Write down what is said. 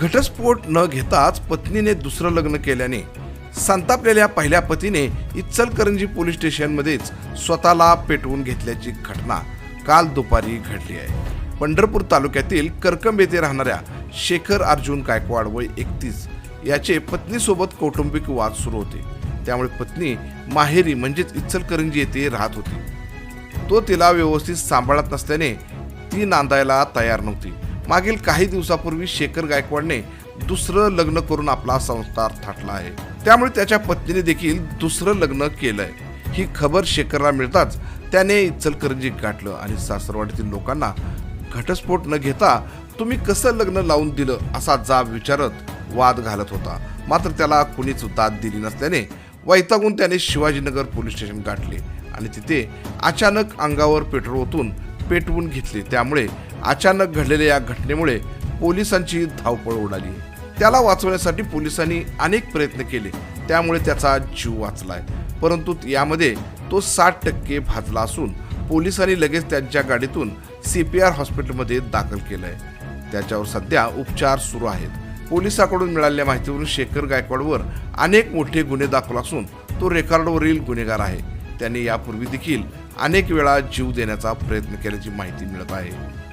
घटस्फोट न घेताच पत्नीने दुसरं लग्न केल्याने संतापलेल्या पहिल्या पतीने इचलकरंजी पोलीस स्टेशनमध्येच स्वतःला पेटवून घेतल्याची घटना काल दुपारी घडली आहे. पंढरपूर तालुक्यातील करकंब येथे राहणाऱ्या शेखर अर्जुन गायकवाड वय एकतीस याचे पत्नीसोबत कौटुंबिक वाद सुरू होते. त्यामुळे पत्नी माहेरी म्हणजेच इचलकरंजी येथे राहत होती. तो तिला व्यवस्थित सांभाळत नसल्याने ती नांदायला तयार नव्हती. मागील काही दिवसापूर्वी शेखर गायकवाडने दुसरं लग्न करून आपला संस्कार थाटला आहे. त्यामुळे त्याच्या पत्नीने देखील दुसरं लग्न केलंय. ही खबर शेखरला मिळताच त्याने इचलकरंजी गाठलं आणि सासरवाडीतील लोकांना घटस्फोट न घेता तुम्ही कसं लग्न लावून दिलं असा जाब विचारत वाद घालत होता. मात्र त्याला कुणीच दाद दिली नसल्याने वैतागून त्याने शिवाजीनगर पोलीस स्टेशन गाठले आणि तिथे अचानक अंगावर पेट्रोल ओतून पेटवून घेतले. त्यामुळे अचानक घडलेल्या या घटनेमुळे पोलिसांची धावपळ उडाली. त्याला वाचवण्यासाठी पोलिसांनी अनेक प्रयत्न केले. त्यामुळे त्याचा जीव वाचलाय. परंतु यामध्ये तो साठ टक्के भाजला असून पोलिसांनी लगेच त्यांच्या गाडीतून सी पी आर हॉस्पिटलमध्ये दाखल केलंय. त्याच्यावर सध्या उपचार सुरू आहेत. पोलिसाकडून मिळालेल्या माहितीवरून शेखर गायकवाडवर अनेक मोठे गुन्हे दाखल असून तो रेकॉर्डवरील गुन्हेगार आहे. त्यांनी यापूर्वी देखील अनेक वेळा जीव देण्याचा प्रयत्न केल्याची माहिती मिळत आहे.